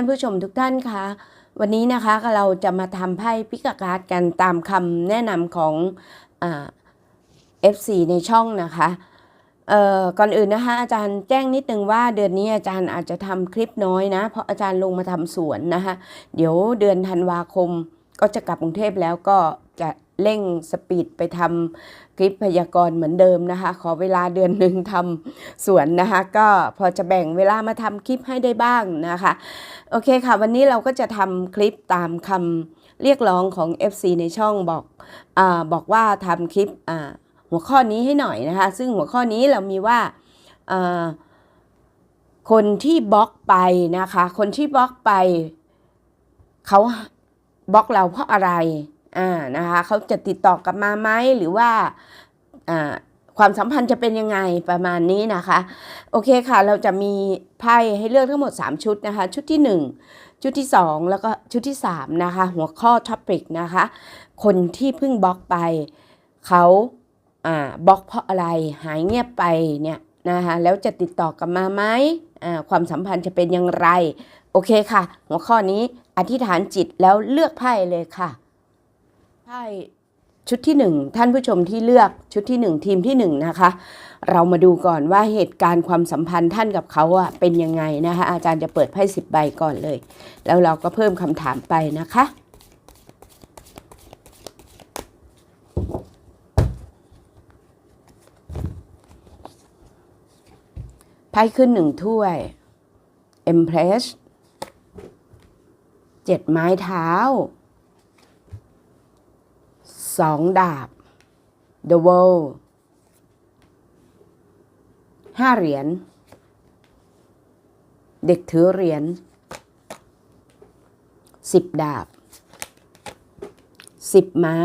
ท่านผู้ชมทุกท่านคะวันนี้นะคะเราจะมาทำไพ่พิกาการ์ดกันตามคำแนะนำของเอ่า FC ในช่องนะคะเอ่อก่อนอื่นนะคะอาจารย์แจ้งนิดนึงว่าเดือนนี้อาจารย์อาจจะทำคลิปน้อยนะ เพราะอาจารย์ลงมาทำสวนนะคะเดี๋ยวเดือนธันวาคมก็จะกลับกรุงเทพแล้วก็จะเร่งสปีดไปทำ คลิปพยากรณ์เหมือนเดิมนะคะ ขอเวลาเดือนหนึ่งทำสวนนะคะ ก็พอจะแบ่งเวลามาทำคลิปให้ได้บ้างนะคะ โอเคค่ะ วันนี้เราก็จะทำคลิปตามคำเรียกร้องของ FC ในช่องบอกอบอกว่าทำคลิปหัวข้อนี้ให้หน่อยนะคะ ซึ่งหัวข้อนี้เรามีว่าคนที่บล็อกไปนะคะ คนที่บล็อกไปเขาบล็อกเราเพราะอะไร อ่านะคะเขาจะติดต่อกลับมาไหมหรือว่าอ่าความสัมพันธ์จะเป็นยังไงประมาณนี้นะคะ โอเคค่ะ เราจะมีไพ่ให้เลือกทั้งหมด 3 ชุดนะคะ ชุดที่ 1 ชุดที่ 2 แล้วก็ชุดที่ 3 นะคะ หัวข้อท็อปิกนะคะ คนที่เพิ่งบล็อกไปเขาอ่าบล็อกเพราะอะไรหายเงียบไปเนี่ยนะคะแล้วจะติดต่อกลับมาไหมอ่าความสัมพันธ์จะเป็นอย่างไร โอเคค่ะ หัวข้อนี้อธิษฐานจิตแล้วเลือกไพ่เลยค่ะ ไพ่ชุดที่หนึ่งท่านผู้ชมที่เลือกชุดที่หนึ่งทีมที่หนึ่งนะคะ เรามาดูก่อนว่าเหตุการณ์ความสัมพันธ์ท่านกับเขาอะเป็นยังไงนะคะ อาจารย์จะเปิดไพ่สิบใบก่อนเลย แล้วเราก็เพิ่มคำถามไปนะคะ ไพ่ขึ้นหนึ่งถ้วย Empress เจ็ดไม้เท้า สองดาบ The World ห้าเหรียญ เด็กถือเหรียญสิบดาบสิบไม้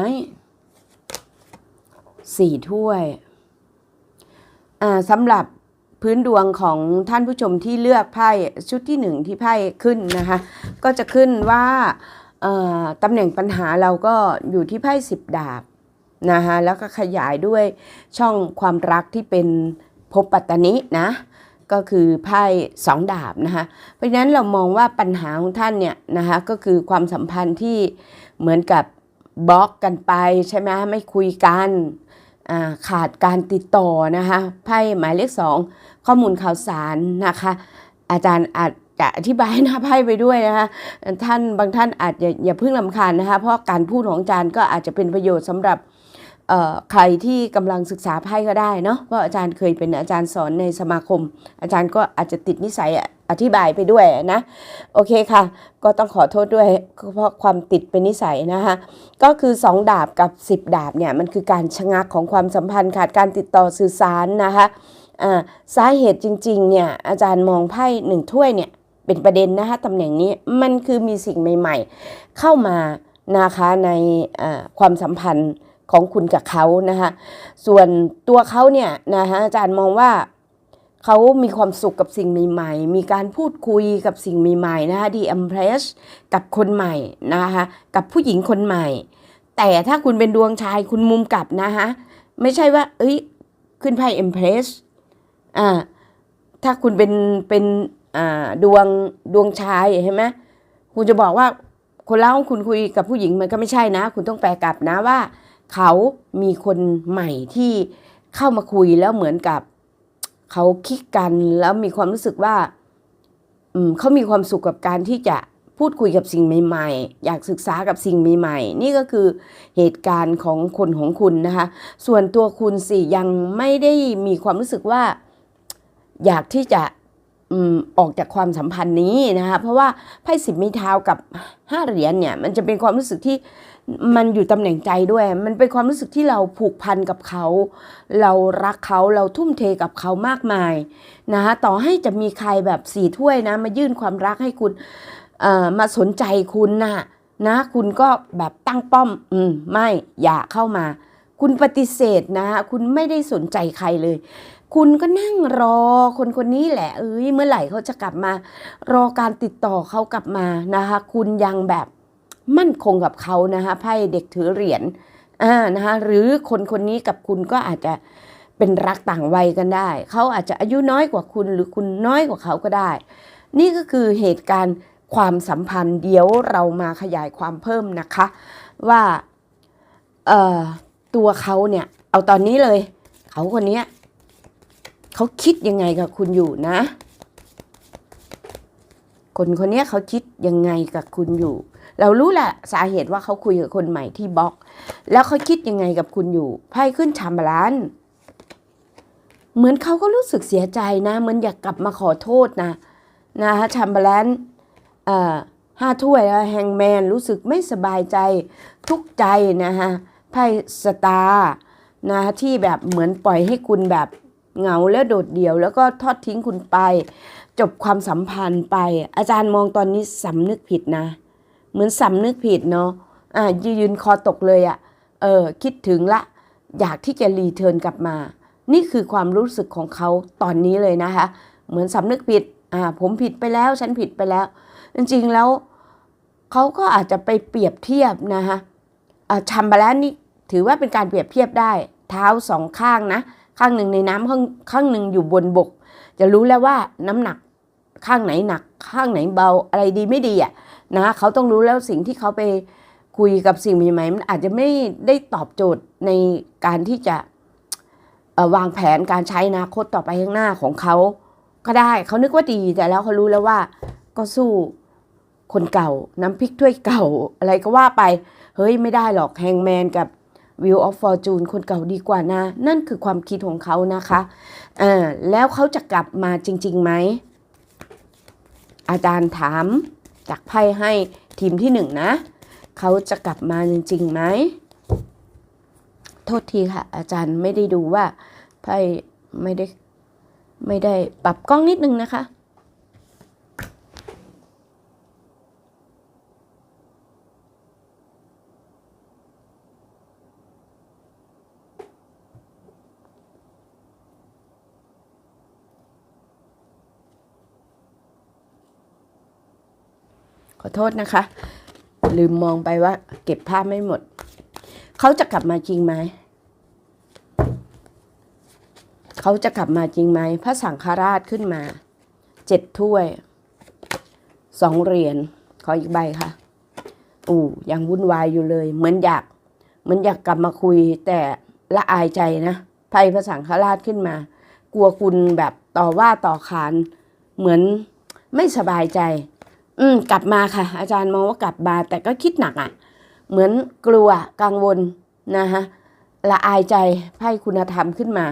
สี่ถ้วยอ่าสำหรับพื้นดวงของท่านผู้ชมที่เลือกไพ่ชุดที่หนึ่งที่ไพ่ขึ้นนะคะ ก็จะขึ้นว่า ตำแหน่งปัญหาเราก็อยู่ที่ไพ่สิบดาบนะคะแล้วก็ขยายด้วยช่องความรักที่เป็นภพปัตตนินะก็คือไพ่สองดาบนะคะเพราะฉะนั้นเรามองว่าปัญหาของท่านเนี่ยนะคะก็คือความสัมพันธ์ที่เหมือนกับบล็อกกันไปใช่ไหมไม่คุยกันขาดการติดต่อนะคะไพ่หมายเลขสองข้อมูลข่าวสารนะคะ อาจารย์อาจ จะอธิบายหน้าไพ่ไปด้วยนะคะท่านบางท่านอาจจะอย่าเพิ่งลำคาญนะคะเพราะการพูดของอาจารย์ก็อาจจะเป็นประโยชน์สำหรับใครที่กำลังศึกษาไพ่ก็ได้เนาะเพราะอาจารย์เคยเป็นอาจารย์สอนในสมาคม อาจารย์ก็อาจจะติดนิสัยอธิบายไปด้วยนะโอเคค่ะ ก็ต้องขอโทษด้วยเพราะความติดเป็นนิสัยนะคะก็คือ 2 ดาบกับ 10 ดาบเนี่ยมันคือการชะงักของความสัมพันธ์ขาดการติดต่อสื่อสารนะคะสาเหตุจริงๆเนี่ยอาจารย์มองไพ่หนึ่งถ้วยเนี่ย เป็นประเด็นนะคะตำแหน่งนี้มันคือมีสิ่งใหม่ ๆ เข้ามานะคะในความสัมพันธ์ของคุณกับเขานะคะส่วนตัวเขาเนี่ยนะคะอาจารย์มองว่าเขามีความสุขกับสิ่งใหม่ ๆ มีการพูดคุยกับสิ่งใหม่ๆนะคะดีเอ็มเพรสกับคนใหม่นะคะกับผู้หญิงคนใหม่ แต่ถ้าคุณเป็นดวงชายคุณมุมกลับนะคะไม่ใช่ว่า เอ้ย ขึ้นไพ่เอ็มเพรสอ่าถ้าคุณเป็นเป็น ดวงดวงชายเห็นไหมคุณจะบอกว่าคนเล่าคุณคุยกับผู้หญิงมันก็ไม่ใช่นะ คุณต้องแปลกลับนะว่า เขามีคนใหม่ที่เข้ามาคุยแล้วเหมือนกับ เขาคิดกันแล้วมีความรู้สึกว่าเขามีความสุขกับการที่จะพูดคุยกับสิ่งใหม่ ๆ อยากศึกษากับสิ่งใหม่ ๆ นี่ก็คือเหตุการณ์ของคนของคุณนะคะ ส่วนตัวคุณสิยังไม่ได้มีความรู้สึกว่า อยากที่จะ ออกจากความสัมพันธ์นี้นะคะเพราะว่าไพ่สิบม้เท้ากับห้าเหรียญเนี่ยมันจะเป็นความรู้สึกที่มันอยู่ตำแหน่งใจด้วย มันเป็นความรู้สึกที่เราผูกพันกับเขา เรารักเขาเราทุ่มเทกับเขามากมายนะคะต่อให้จะมีใครแบบสี่ถ้วยนะมายื่นความรักให้คุณเอ่อมาสนใจคุณนะนะคุณก็แบบตั้งป้อมอืมไม่อย่าเข้ามา คุณปฏิเสธนะคุณไม่ได้สนใจใครเลย คุณก็นั่งรอคนคนนี้แหละ เอ้ยเมื่อไหร่เขาจะกลับมา รอการติดต่อเขากลับมานะคะ คุณยังแบบมั่นคงกับเขานะคะไพ่เด็กถือเหรียญอ่านะคะหรือคนคนนี้กับคุณก็อาจจะเป็นรักต่างวัยกันได้ เขาอาจจะอายุน้อยกว่าคุณหรือคุณน้อยกว่าเขาก็ได้ นี่ก็คือเหตุการณ์ความสัมพันธ์เดี๋ยวเรามาขยายความเพิ่มนะคะ ว่าเอ่อตัวเขาเนี่ย เอาตอนนี้เลย เขาคนนี้ เขาคิดยังไงกับคุณอยู่นะ คนคนนี้เขาคิดยังไงกับคุณอยู่ เรารู้แหละสาเหตุว่าเขาคุยกับคนใหม่ที่บล็อก แล้วเขาคิดยังไงกับคุณอยู่ไพ่ขึ้นชามบาลานเหมือนเขาก็รู้สึกเสียใจนะเหมือนอยากกลับมาขอโทษนะนะคะชามบาลานห้าถ้วยแฮงแมนรู้สึกไม่สบายใจทุกใจนะคะไพ่สตาร์นะที่แบบเหมือนปล่อยให้คุณแบบ เหงาแล้วโดดเดี่ยว แล้วก็ทอดทิ้งคุณไป จบความสัมพันธ์ไป อาจารย์มองตอนนี้สำนึกผิดนะ เหมือนสำนึกผิดเนาะอ่ายืนคอตกเลยอะ่ะเออคิดถึงละ อยากที่จะรีเทิร์นกลับมา นี่คือความรู้สึกของเขาตอนนี้เลยนะคะ เหมือนสำนึกผิดอ่าผมผิดไปแล้วฉันผิดไปแล้ว จริงๆแล้วเขาก็อาจจะไปเปรียบเทียบนะคะอ่าชัมบาแล้วนี่ถือว่าเป็นการเปรียบเทียบได้ เท้าสองข้างนะ ข้างหนึ่งในน้ำข้างข้างหนึ่งอยู่บนบก จะรู้แล้วว่าน้ำหนักข้างไหนหนัก ข้างไหนเบาอะไรดีไม่ดีอะนะเขาต้องรู้แล้วสิ่งที่เขาไปคุยกับสิ่งใหม่ๆมันอาจจะไม่ได้ตอบโจทย์ในการที่จะวางแผนการใช้อนาคตต่อไปข้างหน้าของเขาก็ได้เขานึกว่าดีแต่แล้วเขารู้แล้วว่า ก็สู้คนเก่าน้ำพริกถ้วยเก่าอะไรก็ว่าไป เฮ้ยไม่ได้หรอกแฮงแมนกับ Wheel of Fortune คนเก่าดีกว่านะ นั่นคือความคิดของเขานะคะอ่าแล้วเขาจะกลับมาจริงๆไหม อาจารย์ถามจากไพ่ให้ทีมที่หนึ่งนะ เขาจะกลับมาจริงๆไหม โทษทีค่ะ อาจารย์ไม่ได้ดูว่าไพ่ไม่ได้ไม่ได้ปรับกล้องนิดนึงนะคะ โทษนะคะ ลืมมองไปว่า เก็บภาพไม่หมด เขาจะกลับมาจริงไหมเขาจะกลับมาจริงไหมพระสังฆราชขึ้นมาเจ็ดถ้วยสองเหรียญขออีกใบค่ะ อู่ยังวุ่นวายอยู่เลย เหมือนอยาก เหมือนอยากกลับมาคุยแต่ละอายใจนะไพ่พระสังฆราชขึ้นมา กลัวคุณแบบต่อว่าต่อขาน เหมือนไม่สบายใจ อืม กลับมาค่ะ อาจารย์มองว่ากลับมาแต่ก็คิดหนักอะ่ะ เหมือนกลัวกังวลนะคะละอายใจไพ่คุณธรรมขึ้นมา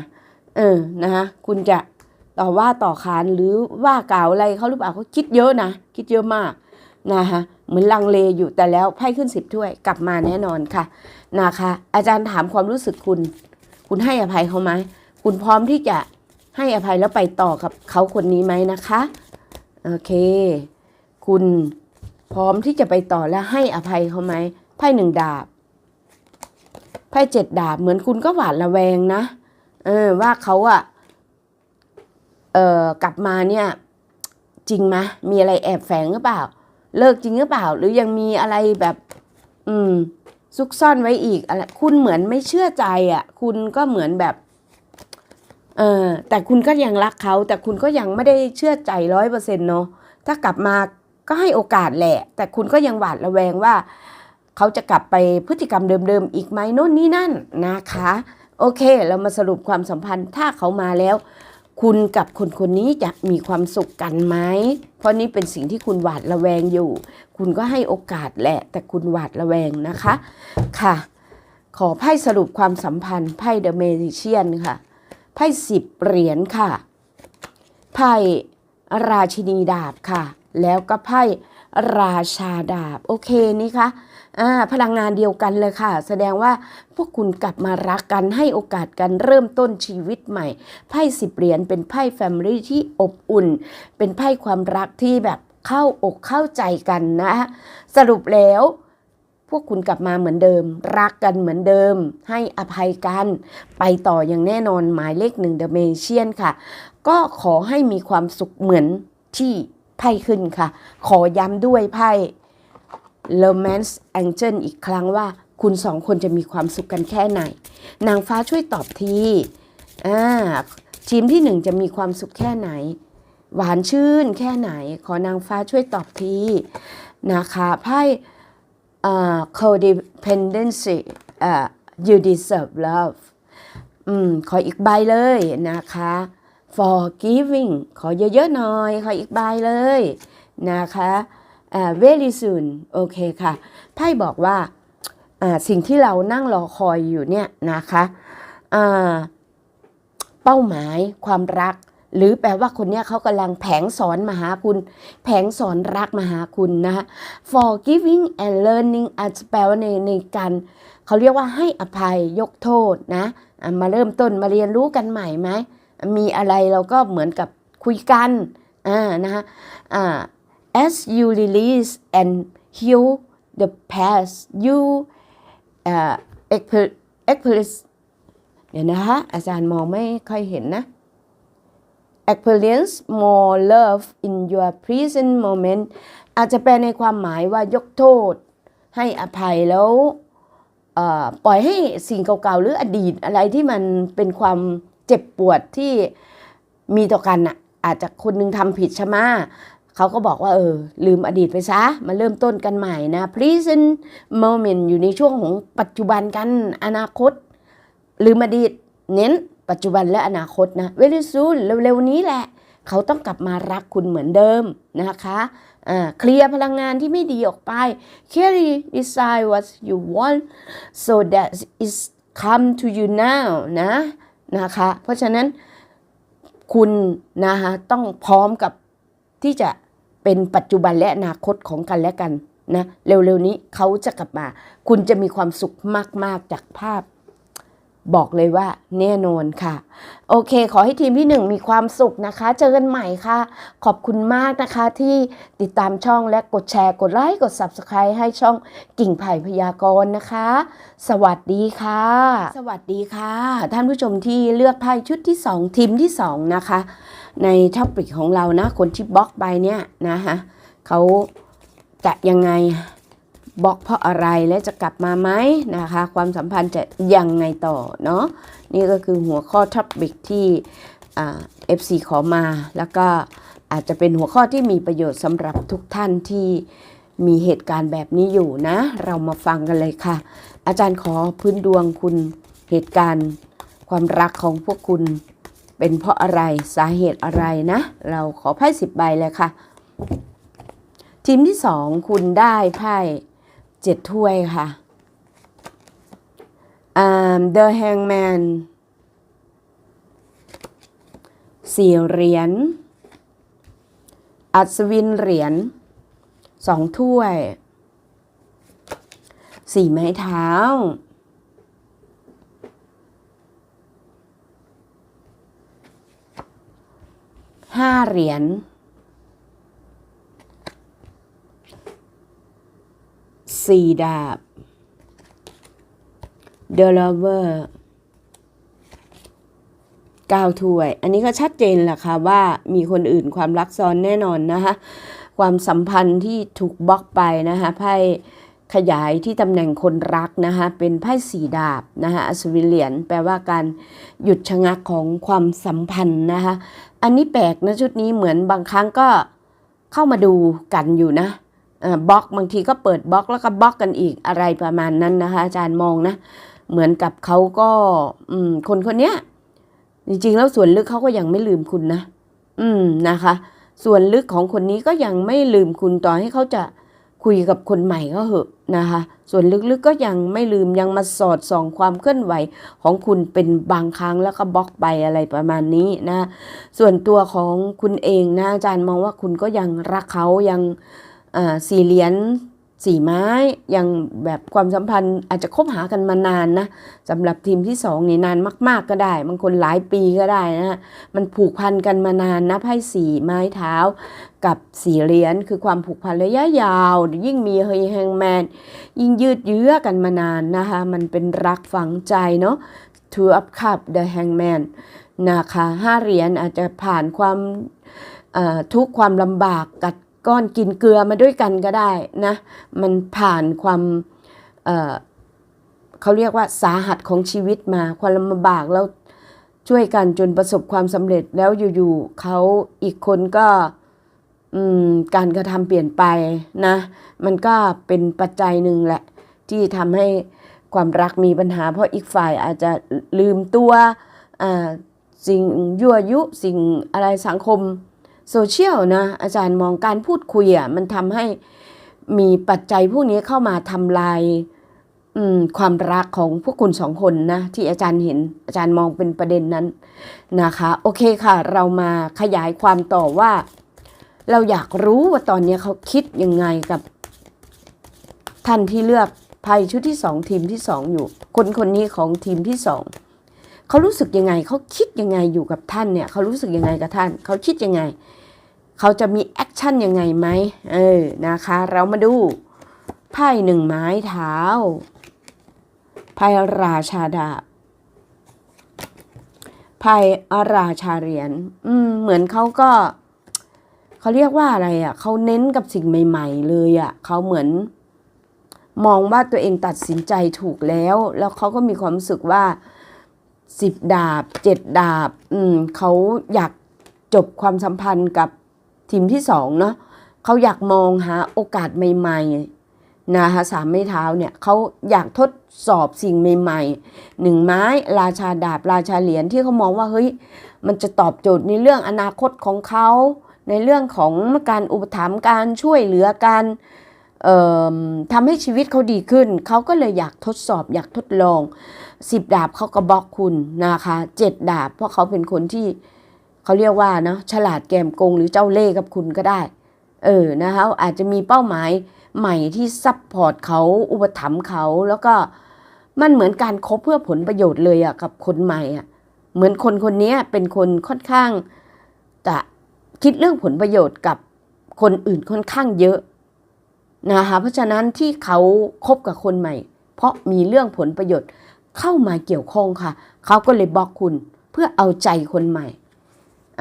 เออนะคะคุณจะต่อว่าต่อขานหรือว่ากล่าวอะไรเขาหรือเปล่าเขาคิดเยอะนะ คิดเยอะมากนะคะเหมือนลังเลอยู่แต่แล้วไพ่ขึ้นสิบถ้วยกลับมาแน่นอนค่ะนะคะ อาจารย์ถามความรู้สึกคุณ คุณให้อภัยเขาไหมคุณพร้อมที่จะให้อภัยแล้วไปต่อกับเขาคนนี้ไหมนะคะ โอเค คุณพร้อมที่จะไปต่อและให้อภัยเขาไหมไพ่หนึ่งดาบไพ่เจ็ดดาบเหมือนคุณก็หวาดระแวงนะเออว่าเขาอะเออกลับมาเนี่ย จริงไหมมีอะไรแอบแฝงหรือเปล่า เลิกจริงหรือเปล่า หรือยังมีอะไรแบบ อืม ซุกซ่อนไว้อีกอะไรคุณเหมือนไม่เชื่อใจอะ่ะ คุณก็เหมือนแบบ เออแต่คุณก็ยังรักเขา แต่คุณก็ยังไม่ได้เชื่อใจร้อยเปอร์เซ็นต์เนาะถ้ากลับมา ก็ให้โอกาสแหละ แต่คุณก็ยังหวาดระแวงว่า เขาจะกลับไปพฤติกรรมเดิมๆอีกไหมโน่นนี่นั่นนะคะ โอเค เรามาสรุปความสัมพันธ์ถ้าเขามาแล้ว คุณกับคนคนนี้จะมีความสุขกันไหมเพราะนี่เป็นสิ่งที่คุณหวาดระแวงอยู่ คุณก็ให้โอกาสแหละ แต่คุณหวาดระแวงนะคะ ค่ะ ขอไพ่สรุปความสัมพันธ์ไพ่เดอะเมจิเชียนค่ะไพ่สิบเหรียญค่ะไพ่ราชินีดาบค่ะ แล้วก็ไพ่ราชาดาบ โอเคนี่คะอ่าพลังงานเดียวกันเลยค่ะ แสดงว่าพวกคุณกลับมารักกันให้โอกาสกันเริ่มต้นชีวิตใหม่ ไพ่สิบเหรียญเป็นไพ่แฟมิลี่ที่อบอุ่น เป็นไพ่ความรักที่แบบเข้าอกเข้าใจกันนะ สรุปแล้วพวกคุณกลับมาเหมือนเดิม รักกันเหมือนเดิม ให้อภัยกัน ไปต่ออย่างแน่นอนหมายเลขหนึ่งเดอะเมเชียนค่ะ ก็ขอให้มีความสุขเหมือนที่ พ่ขึ้นค่ะ ขอย้ำด้วยไพ่ Romance Angel อีกครั้งว่าคุณสองคนจะมีความสุขกันแค่ไหน นางฟ้าช่วยตอบทีอ่าทีมที่หนึ่งจะมีความสุขแค่ไหน หวานชื่นแค่ไหน ขอนางฟ้าช่วยตอบทีนะคะไพ่เอ่อ codependency เอ่อ you deserve love อืมขออีกใบเลยนะคะ forgiving ขอเยอะๆหน่อย ขออีกใบเลยนะคะอ่า very soon โอเคค่ะ ไพ่บอกว่าอ่า สิ่งที่เรานั่งรอคอยอยู่เนี่ยนะคะอ่าเป้าหมายความรัก หรือแปลว่าคนเนี้ยเขากำลังแผงสอนมาหาคุณ แผงสอนรักมาหาคุณนะคะ forgiving and learning อาจจะแปลว่าในในการเขาเรียกว่าให้อภัยยกโทษนะอะมาเริ่มต้นมาเรียนรู้กันใหม่ไหม มีอะไรเราก็เหมือนกับคุยกันอ่านะคะอ่า as you release and heal the past you uh, exp- express เดี๋ยวนะคะอาจารย์มองไม่ค่อยเห็นนะ experience more love in your present moment อาจจะแปลในความหมายว่ายกโทษ ให้อภัยแล้วปล่อยให้สิ่งเก่าๆ หรืออดีตอะไรที่มันเป็นความ เจ็บปวดที่มีต่อกันน่ะ อาจจะคนหนึงทำผิดใช่ไหมเขาก็บอกว่าเออ ลืมอดีตไปซะ มาเริ่มต้นกันใหม่นะ present moment อยู่ในช่วงของปัจจุบันกันอนาคต ลืมอดีตเน้นปัจจุบันและอนาคตนะ very soon เร็วๆนี้แหละ เขาต้องกลับมารักคุณเหมือนเดิมนะคะเคลียร์พลังงานที่ไม่ดีออกไป clearly decide what you want so that is come to you now นะ นะคะ เพราะฉะนั้นคุณนะคะต้องพร้อมกับที่จะเป็นปัจจุบันและอนาคตของกันและกันนะเร็วๆนี้เขาจะกลับมา คุณจะมีความสุขมาก ๆ จากภาพ บอกเลยว่าแน่นอนค่ะ โอเค ขอให้ทีมที่หนึ่งมีความสุขนะคะ เจอกันใหม่ค่ะ ขอบคุณมากนะคะที่ติดตามช่องและกดแชร์ กดไลค์ กด Subscribe ให้ช่องกิ่งไผ่พยากรณ์นะคะ สวัสดีค่ะ สวัสดีค่ะ ท่านผู้ชมที่เลือกไพ่ชุดที่ 2 ทีมที่ 2 นะคะ ในท็อปิกของเรานะ คนที่บล็อกไปเนี่ยนะคะเขาจะยังไง บล็อกเพราะอะไรและจะกลับมาไหมนะคะ ความสัมพันธ์จะยังไงต่อเนาะนี่ก็คือหัวข้อท็อปิกที่อ่า FC ขอมา แล้วก็อาจจะเป็นหัวข้อที่มีประโยชน์สำหรับทุกท่านที่มีเหตุการณ์แบบนี้อยู่นะ เรามาฟังกันเลยค่ะ อาจารย์ขอพื้นดวงคุณเหตุการณ์ ความรักของพวกคุณเป็นเพราะอะไรสาเหตุอะไรนะ เราขอไพ่สิบใบเลยค่ะทีมที่สองคุณได้ไพ่ เจ็ดถ้วยค่ะอ่า The Hangman สี่เหรียญ อัศวินเหรียญสองถ้วย สี่ไม้เท้า ห้าเหรียญ สี่ดาบ The Lover เก้าถ้วย อันนี้ก็ชัดเจนแหละค่ะว่ามีคนอื่นความรักซ้อนแน่นอนนะคะความสัมพันธ์ที่ถูกบล็อกไปนะคะไพ่ขยายที่ตำแหน่งคนรักนะคะเป็นไพ่สีดาบนะคะอัศวินเหรียญแปลว่าการหยุดชะงักของความสัมพันธ์นะคะอันนี้แปลกนะชุดนี้เหมือนบางครั้งก็เข้ามาดูกันอยู่นะ บล็อกบางทีก็เปิดบล็อกแล้วก็บล็อกกันอีกอะไรประมาณนั้นนะคะ อาจารย์มองนะ เหมือนกับเขาก็คนคนเนี้ยจริงๆแล้วส่วนลึกเขาก็ยังไม่ลืมคุณนะ อืมนะคะ ส่วนลึกของคนนี้ก็ยังไม่ลืมคุณต่อให้เขาจะคุยกับคนใหม่ก็เหอะนะคะ ส่วนลึกๆก็ยังไม่ลืมยังมาสอดส่องความเคลื่อนไหวของคุณเป็นบางครั้งแล้วก็บล็อกไปอะไรประมาณนี้นะ ส่วนตัวของคุณเองนะอาจารย์มองว่าคุณก็ยังรักเขายัง สี่เหรียญสี่ไม้ยังแบบความสัมพันธ์อาจจะคบหากันมานานนะสำหรับทีมที่สองนี่นานมาก ๆก็ได้บางคนหลายปีก็ได้นะมันผูกพันกันมานานนะไพ่สี่ไม้เท้า กับสี่เหรียญคือความผูกพันระยะยาว ยิ่งมีเฮยแฮงแมน ยิ่งยืดเยื้อกันมานานนะคะมันเป็นรักฝังใจเนาะ Two of Cup The Hangman นะคะห้าเหรียญอาจจะผ่านความทุกความลำบากกัด ก้อนกินเกลือมาด้วยกันก็ได้นะ มันผ่านความเเขาเรียกว่าสาหัสของชีวิตมา ความลำบากแล้วช่วยกันจนประสบความสำเร็จแล้วอยู่ๆเขาอีกคนก็การกระทำเปลี่ยนไปนะ มันก็เป็นปัจจัยหนึ่งแหละ ที่ทำให้ความรักมีปัญหา เพราะอีกฝ่ายอาจจะลืมตัวสิ่งยั่วยุสิ่งอะไรสังคม โซเชียลนะอาจารย์มองการพูดคุยอะมันทำให้มีปัจจัยพวกนี้เข้ามาทำลายความรักของพวกคุณสองคนนะ ที่อาจารย์เห็นอาจารย์มองเป็นประเด็นนั้นนะคะ โอเคค่ะ เรามาขยายความต่อว่า เราอยากรู้ว่าตอนนี้เขาคิดยังไงกับ ท่านที่เลือกไพ่ชุดที่สองทีมที่สองอยู่ คนคนนี้ของทีมที่สองเขารู้สึกยังไง เขาคิดยังไงอยู่กับท่านเนี่ย เขารู้สึกยังไงกับท่าน เขาคิดยังไง เขาจะมีแอคชั่นยังไงไหมเออนะคะ เรามาดูไพ่หนึ่งไม้เท้าไพ่ราชาดาบไพ่อราชาเหรียญอืมเหมือนเขาก็เขาเรียกว่าอะไรอะเขาเน้นกับสิ่งใหม่ ๆ เลยอะเขาเหมือน มองว่าตัวเองตัดสินใจถูกแล้ว แล้วเขาก็มีความรู้สึกว่าสิบดาบเจ็ดดาบ อืมเขาอยากจบความสัมพันธ์กับ ทีมที่สองเนาะเขาอยากมองหาโอกาสใหม่ๆนะคะสามไม้เท้าเนี่ยเขาอยากทดสอบสิ่งใหม่ๆหนึ่งไม้ราชาดาบราชาเหรียญที่เขามองว่าเฮ้ยมันจะตอบโจทย์ในเรื่องอนาคตของเขาในเรื่องของการอุปถัมภ์การช่วยเหลือการเอ่อทำให้ชีวิตเขาดีขึ้น เขาก็เลยอยากทดสอบอยากทดลองสิบดาบเขาก็บล็อกคุณนะคะเจ็ดดาบเพราะเขาเป็นคนที่ เขาเรียกว่าเนาะฉลาดแกมโกงหรือเจ้าเล่ห์กับคุณก็ได้ เออนะคะอาจจะมีเป้าหมายใหม่ที่ซับพอร์ตเขาอุปถัมภ์เขาแล้วก็มันเหมือนการคบเพื่อผลประโยชน์เลยอะกับคนใหม่อะเหมือนคนคนนี้เป็นคนค่อนข้างจะคิดเรื่องผลประโยชน์กับคนอื่นค่อนข้างเยอะนะคะเพราะฉะนั้นที่เขาคบกับคนใหม่ เพราะมีเรื่องผลประโยชน์เข้ามาเกี่ยวข้องค่ะ เขาก็เลยบล็อกคุณเพื่อเอาใจคนใหม่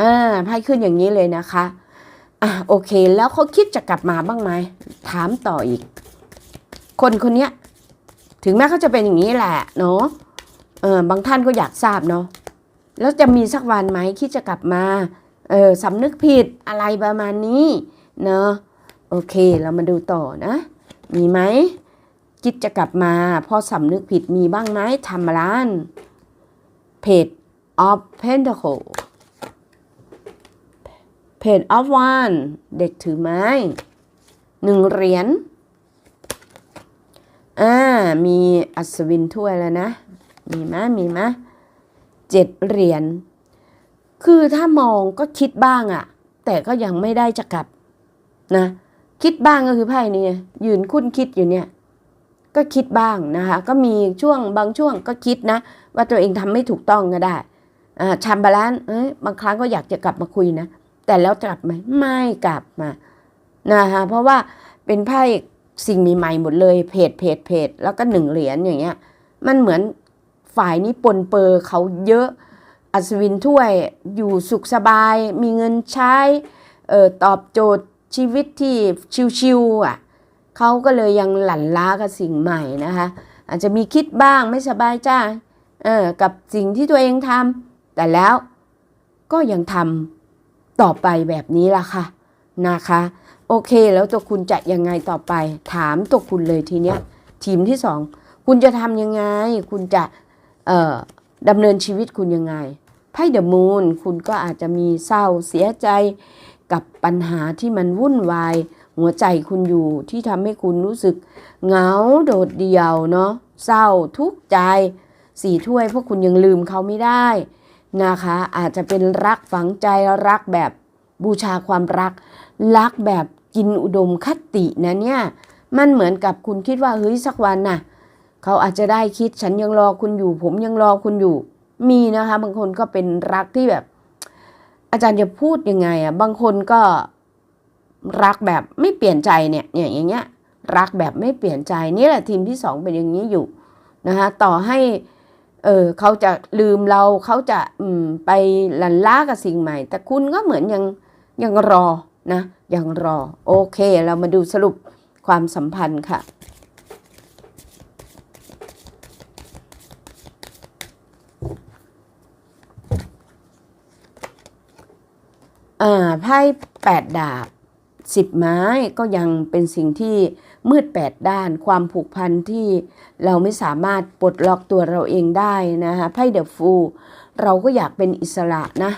อ่าไพ่ขึ้นอย่างนี้เลยนะคะอะโอเค แล้วเขาคิดจะกลับมาบ้างไหมถามต่ออีก คนคนเนี้ยถึงแม้เขาจะเป็นอย่างนี้แหละเนาะเออบางท่านก็อยากทราบเนาะแล้วจะมีสักวันไหมคิดจะกลับมาเออสำนึกผิดอะไรประมาณนี้เนาะโอเคเรามาดูต่อนะ มีไหมคิดจะกลับมาพอสำนึกผิดมีบ้างไหมทำร้านเพจ of Pentacle เพจ of one เด็กถือไม้หนึ่งเหรียญอ่า มีอัศวินถ้วยแล้วนะ มีไหมมีไหมเจ็ดเหรียญ คือถ้ามองก็คิดบ้างอะแต่ก็ยังไม่ได้จะกลับนะ คิดบ้างก็คือไพ่นี้ยืนคุ้นคิดอยู่เนี่ย ก็คิดบ้างนะคะ ก็มีช่วงบางช่วงก็คิดนะ ว่าตัวเองทำไม่ถูกต้องก็ได้อ่าชัมบาลานเอ้ยบางครั้งก็อยากจะกลับมาคุยนะ แต่แล้วกลับไหมไม่กลับมานะคะเพราะว่าเป็นไพ่สิ่งใหม่ๆหมดเลยเพจเพจเพจแล้วก็หนึ่งเหรียญอย่างเงี้ย มันเหมือนฝ่ายนี้ปนเปอร์เขาเยอะอัศวินถ้วยอยู่สุขสบาย มีเงินใช้เออตอบโจทย์ชีวิตที่ชิวๆอะเขาก็เลยยังหลั่นล้ากับสิ่งใหม่นะคะ อาจจะมีคิดบ้างไม่สบายใจเออกับสิ่งที่ตัวเองทำแต่แล้วก็ยังทำ ต่อไปแบบนี้ล่ะค่ะนะคะ โอเคแล้วตัวคุณจะยังไงต่อไป ถามตัวคุณเลยทีเนี้ยทีมที่สองคุณจะทำยังไง คุณจะดำเนินชีวิตคุณยังไงไพ่เดอะมูนคุณก็อาจจะมีเศร้าเสียใจกับปัญหาที่มันวุ่นวาย หัวใจคุณอยู่ที่ทำให้คุณรู้สึกเหงาโดดเดี่ยวเนาะเศร้าทุกข์ใจสี่ถ้วยเพราะคุณยังลืมเขาไม่ได้ นะคะ อาจจะเป็นรักฝังใจรักแบบบูชาความรัก รักแบบกินอุดมคตินะเนี่ยมันเหมือนกับคุณคิดว่าเฮ้ยสักวันน่ะเขาอาจจะได้คิดฉันยังรอคุณอยู่ ผมยังรอคุณอยู่ มีนะคะบางคนก็เป็นรักที่แบบ อาจารย์จะพูดยังไงอะบางคนก็รักแบบไม่เปลี่ยนใจเนี่ยเนี่ยอย่างเงี้ยรักแบบไม่เปลี่ยนใจนี่แหละทีมที่สองเป็นอย่างนี้อยู่นะคะต่อให้ เออเขาจะลืมเราเขาจะไปหลันล้ากับสิ่งใหม่ แต่คุณก็เหมือนยังยังรอนะยังรอ โอเค เรามาดูสรุปความสัมพันธ์ค่ะ อ่าไพ่แปดดาบสิบไม้ก็ยังเป็นสิ่งที่ มืดแปดด้าน ความผูกพันที่เราไม่สามารถปลดล็อกตัวเราเองได้นะคะไพ่เดอะฟูเราก็อยากเป็นอิสระนะ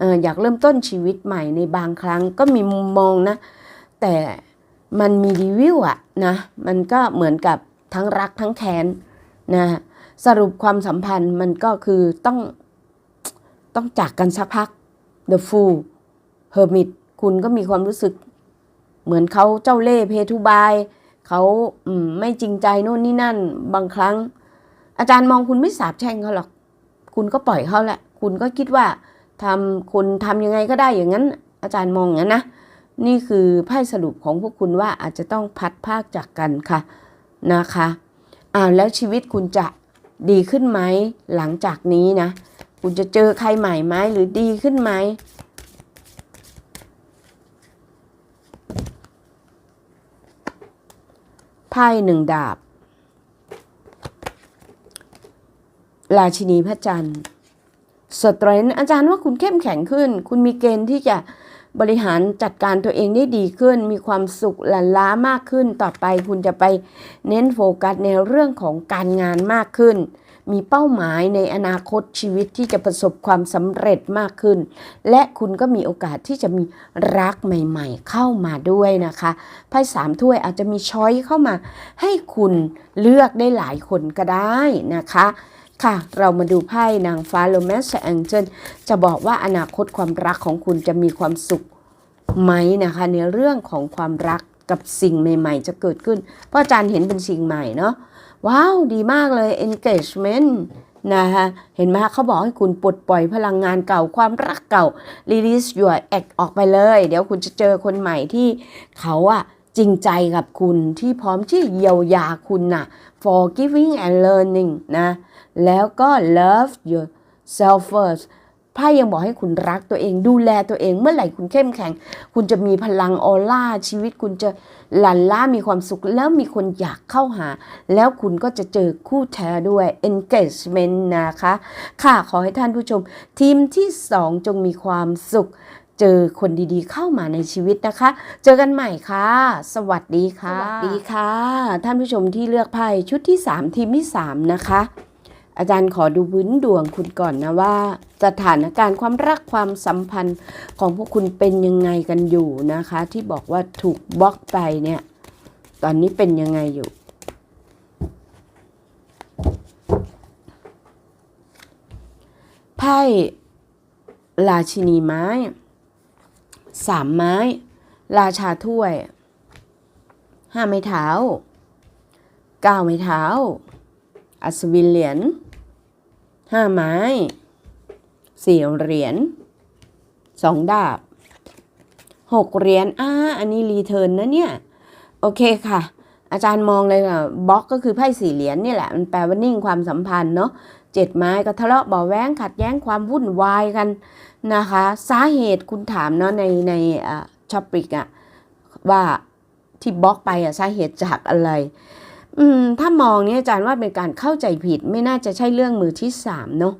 ออยากเริ่มต้นชีวิตใหม่ในบางครั้งก็มีมุมมองนะ แต่มันมีรีวิวอะนะมันก็เหมือนกับทั้งรักทั้งแค้นนะสรุปความสัมพันธ์มันก็คือต้องต้องจากกันสักพัก The Fool Hermit คุณก็มีความรู้สึกเหมือนเขาเจ้าเล่ห์เพทุบาย เขาไม่จริงใจโน่นนี่นั่น บางครั้ง อาจารย์มองคุณไม่สาบแช่งเขาหรอก คุณก็ปล่อยเขาแหละ คุณก็คิดว่าทำคุณทำยังไงก็ได้อย่างนั้น อาจารย์มองอย่างนั้นนะนี่คือไพ่สรุปของพวกคุณว่าอาจจะต้องพัดภาคจากกันค่ะนะคะอ่าวแล้วชีวิตคุณจะดีขึ้นไหมหลังจากนี้นะ คุณจะเจอใครใหม่ไหมหรือดีขึ้นไหม ไพ่หนึ่งดาบ ราชินีพระจันทร์สตรนอาจารย์ว่าคุณเข้มแข็งขึ้น คุณมีเกณฑ์ที่จะบริหารจัดการตัวเองได้ดีขึ้น มีความสุขหลั่นล้ามากขึ้น ต่อไปคุณจะไปเน้นโฟกัสในเรื่องของการงานมากขึ้น มีเป้าหมายในอนาคตชีวิตที่จะประสบความสำเร็จมากขึ้น และคุณก็มีโอกาสที่จะมีรักใหม่ ๆ เข้ามาด้วยนะคะไพ่สามถ้วยอาจจะมีช้อยเข้ามา ให้คุณเลือกได้หลายคนก็ได้นะคะค่ะ เรามาดูไพ่นางฟ้าโรแมนต์แองเจิลจะบอกว่าอนาคตความรักของคุณจะมีความสุขไหมนะคะ ในเรื่องของความรักกับสิ่งใหม่ ๆ จะเกิดขึ้น เพราะอาจารย์เห็นเป็นสิ่งใหม่เนาะ ว้าวดีมากเลย engagement นะคะเห็นไหมคะเขาบอกให้คุณปลดปล่อยพลังงานเก่าความรักเก่า release your act ออกไปเลย เดี๋ยวคุณจะเจอคนใหม่ที่เขาอะจริงใจกับคุณที่พร้อมที่เยียวยาคุณน่ะ forgiving and learning นะ แล้วก็ love yourself first พ่ยังบอกให้คุณรักตัวเองดูแลตัวเองเมื่อไหร่คุณเข้มแข็ง คุณจะมีพลังออร่าชีวิตคุณจะหลั่นล้ามีความสุข แล้วมีคนอยากเข้าหา แล้วคุณก็จะเจอคู่แท้ด้วย engagement นะคะ ค่ะขอให้ท่านผู้ชม ทีมที่ 2 จงมีความสุข เจอคนดีๆเข้ามาในชีวิตนะคะ เจอกันใหม่ค่ะ สวัสดีค่ะสวัสดีค่ะ ท่านผู้ชมที่เลือกไพ่ชุดที่ 3 ทีมที่ 3 นะคะ อาจารย์ขอดูพื้นดวงคุณก่อนนะว่า สถานการณ์ความรักความสัมพันธ์ของพวกคุณเป็นยังไงกันอยู่นะคะ ที่บอกว่าถูกบล็อกไปเนี่ย ตอนนี้เป็นยังไงอยู่ไพ่ราชินีไม้สามไม้ ราชาถ้วยห้าไม้เท้าเก้าไม้เท้า อัศวินเหรียญห้าไม้สี่เหรียญสองดาบหกเหรียญอ่าอันนี้รีเทิร์นนะเนี่ย โอเคค่ะ อาจารย์มองเลยค่ะบล็อกก็คือไพ่สี่เหรียญนี่แหละ มันแปลว่านิ่งความสัมพันธ์เนาะเจ็ดไม้ก็ทะเลาะเบาแว้งขัดแย้งความวุ่นวายกันนะคะ สาเหตุคุณถามเนาะในในช้อปปิกอะว่าที่บล็อกไปอะสาเหตุจากอะไร อืม ถ้ามองเนี่ยอาจารย์ว่าเป็นการเข้าใจผิดไม่น่าจะใช่เรื่องมือที่สามเนาะ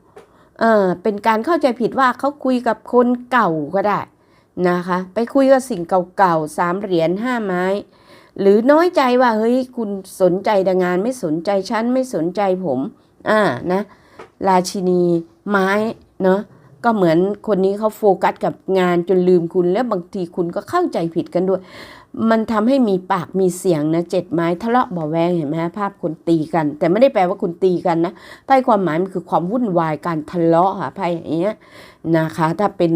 เออเป็นการเข้าใจผิดว่าเขาคุยกับคนเก่าก็ได้นะคะ ไปคุยกับสิ่งเก่าๆสามเหรียญห้าไม้ หรือน้อยใจว่าเฮ้ยคุณสนใจแต่งานไม่สนใจฉันไม่สนใจผม อ่านะราชินีไม้เนาะก็เหมือนคนนี้เขาโฟกัสกับงานจนลืมคุณแล้วบางทีคุณก็เข้าใจผิดกันด้วย มันทำให้มีปากมีเสียงนะเจ็ดไม้ทะเลาะเบาแวงเห็นไหมฮะภาพคนตีกัน แต่ไม่ได้แปลว่าคุณตีกันนะไพ่ความหมายมันคือความวุ่นวายการทะเลาะค่ะไพ่อย่างเงี้ยนะคะ ถ้าเป็น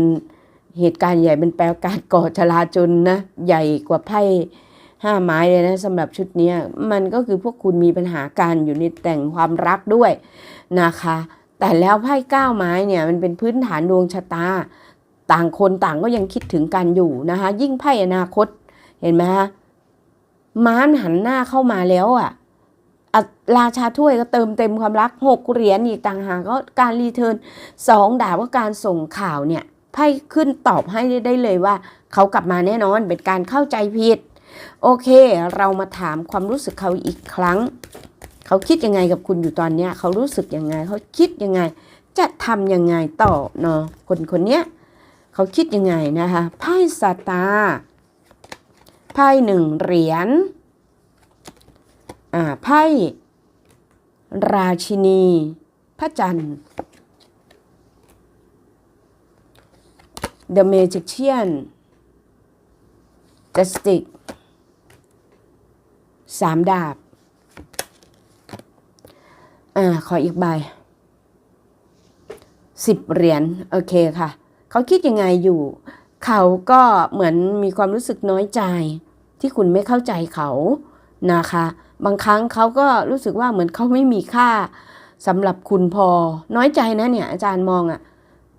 เหตุการณ์ใหญ่เป็นแปลการก่อจลาจลนะใหญ่กว่าไพ่ห้าไม้เลยนะสำหรับชุดนี้มันก็คือพวกคุณมีปัญหาการอยู่ในแต่งความรักด้วยนะคะ แต่แล้วไพ่เก้าไม้เนี่ยมันเป็นพื้นฐานดวงชะตา ต่างคนต่างก็ยังคิดถึงกันอยู่นะคะ ยิ่งไพ่อนาคต เห็นไหมฮะม้านหันหน้าเข้ามาแล้วอะอะราชาถ้วยก็เติมเต็มความรักหกเหรียญอีกต่างหากก็การรีเทิร์นสองดาบก็การส่งข่าวเนี่ยไพ่ขึ้นตอบให้ได้เลยว่า เขากลับมาแน่นอนเป็นการเข้าใจผิด โอเค เรามาถามความรู้สึกเขาอีกครั้ง เขาคิดยังไงกับคุณอยู่ตอนเนี้ยเขารู้สึกยังไง เขาคิดยังไง จะทำยังไงต่อเนาะคนคนเนี้ยเขาคิดยังไงนะคะไพ่สตาร์ ไพ่หนึ่งเหรียญอ่าไพ่ราชินี พระจันทร์ The Magician The Stick สามดาบ อ่า ขออีกใบสิบเหรียญ โอเคค่ะ เขาคิดยังไงอยู่ เขาก็เหมือนมีความรู้สึกน้อยใจ ที่คุณไม่เข้าใจเขานะคะ บางครั้งเขาก็รู้สึกว่าเหมือนเขาไม่มีค่าสำหรับคุณพอ น้อยใจนะเนี่ย อาจารย์มองอะ่ะ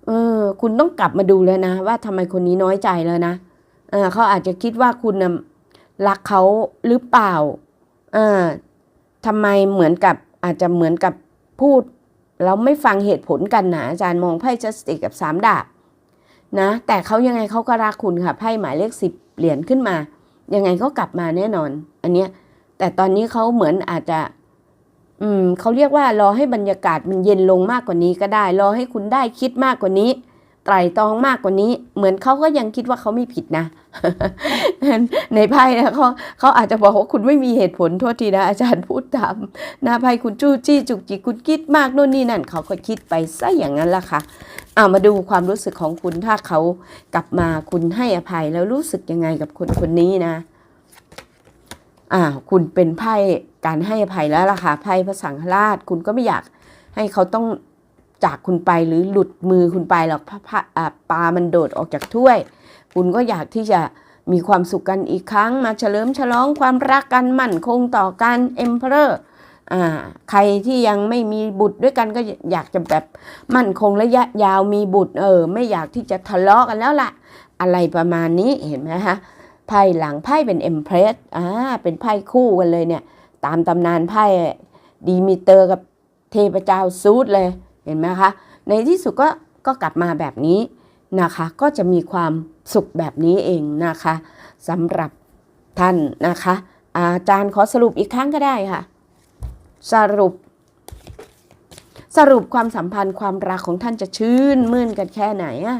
เออคุณต้องกลับมาดูแล้วนะ ว่าทำไมคนนี้น้อยใจแล้วนะเออเขาอาจจะคิดว่าคุณนะรักเขาหรือเปล่าเออทำไมเหมือนกับอาจจะเหมือนกับพูดเราไม่ฟังเหตุผลกันนะอาจารย์มองไพ่จัสติกับสามดาบ นะแต่เขายังไงเขาก็รักคุณค่ะไพ่หมายเลขสิบเหรียญขึ้นมา ยังไงก็กลับมาแน่นอน อันเนี้ยแต่ตอนนี้เขาเหมือนอาจจะ อืมเขาเรียกว่ารอให้บรรยากาศมันเย็นลงมากกว่านี้ก็ได้ รอให้คุณได้คิดมากกว่านี้ ไตรตรองมากกว่านี้ เหมือนเขาก็ยังคิดว่าเขาไม่ผิดนะ ในไพ่นะเขาเขาอาจจะบอกว่าคุณไม่มีเหตุผลโทษทีนะ อาจารย์พูดตามน้าไพ่คุณจู้จี้จุกจิกคุณคิดมากโน่นนี่นั่นเขาก็คิดไปซะอย่างนั้นละค่ะเอามาดูความรู้สึกของคุณถ้าเขากลับมาคุณให้อภัยแล้วรู้สึกยังไงกับคนคนนี้นะอ่าคุณเป็นไพ่การให้อภัยแล้วล่ะค่ะไพ่พระสังฆราช คุณก็ไม่อยากให้เขาต้อง จากคุณไปหรือหลุดมือคุณไปหรอกพระพระปลามันโดดออกจากถ้วย คุณก็อยากที่จะมีความสุขกันอีกครั้ง มาเฉลิมฉลองความรักกันมั่นคงต่อกันเอ็มเพอร์ใครที่ยังไม่มีบุตรด้วยกันก็อยากจะแบบมั่นคงระยะยาวมีบุตรเออ ไม่อยากที่จะทะเลาะกันแล้วล่ะ อะไรประมาณนี้เห็นไหมคะไพ่หลังไพ่เป็นเอ็มเพรสอ่าเป็นไพ่คู่กันเลยเนี่ย ตามตำนานไพ่ดีมิเตอร์กับเทพเจ้าซูดเลย เห็นไหมคะ ในที่สุดก็ก็กลับมาแบบนี้นะคะ ก็จะมีความสุขแบบนี้เองนะคะสำหรับท่านนะคะ อาจารย์ขอสรุปอีกครั้งก็ได้ค่ะ สรุป สรุปความสัมพันธ์ความรักของท่านจะชื่นมื่นกันแค่ไหนอะ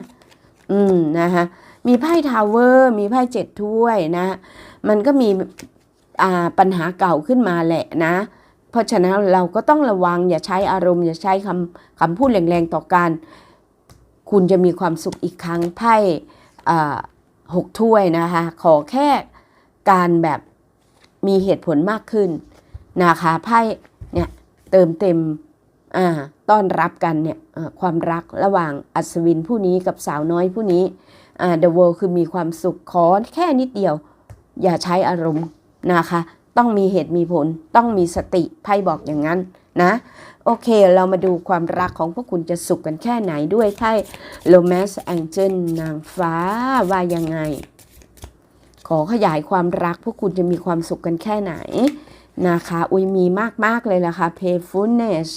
อืมนะคะมีไพ่ทาวเวอร์ มีไพ่เจ็ดถ้วยนะ มันก็มีปัญหาเก่าขึ้นมาแหละนะ ราะฉะนั้นเราก็ต้องระวังอย่าใช้อารมณ์ อย่าใช้คำคำพูดแรงๆต่อกัน คุณจะมีความสุขอีกครั้งไพ่หกถ้วยนะคะขอแค่การแบบมีเหตุผลมากขึ้นนะคะไพ่เนี่ยเติมเต็มต้อนรับกันเนี่ยความรักระหว่างอัศวินผู้นี้กับสาวน้อยผู้นี้อ่า The World คือมีความสุขขอแค่นิดเดียว อย่าใช้อารมณ์นะคะ ต้องมีเหตุมีผล ต้องมีสติไพ่บอกอย่างนั้นนะ โอเค เรามาดูความรักของพวกคุณจะสุขกันแค่ไหนด้วยไพ่ Romance Angel นางฟ้าว่ายังไง ขอขยายความรักพวกคุณจะมีความสุขกันแค่ไหนนะคะอุ้ยมีมาก ๆ เลยล่ะค่ะ Playfulness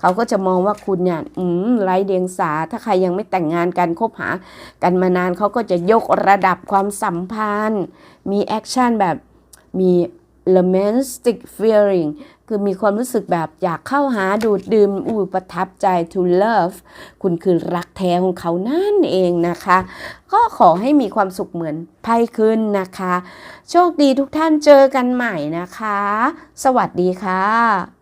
เขาก็จะมองว่าคุณเนี่ยอืมไร้เดียงสา ถ้าใครยังไม่แต่งงานกันคบหากันมานานเขาก็จะยกระดับความสัมพันธ์ มีแอคชั่นแบบมี romantic feeling คือมีความรู้สึกแบบอยากเข้าหาดูดดื่มอูประทับใจ to love คุณคือรักแท้ของเขานั่นเองนะคะ ก็ขอให้มีความสุขเหมือนไพ่ขึ้นนะคะ โชคดีทุกท่านเจอกันใหม่นะคะ สวัสดีค่ะ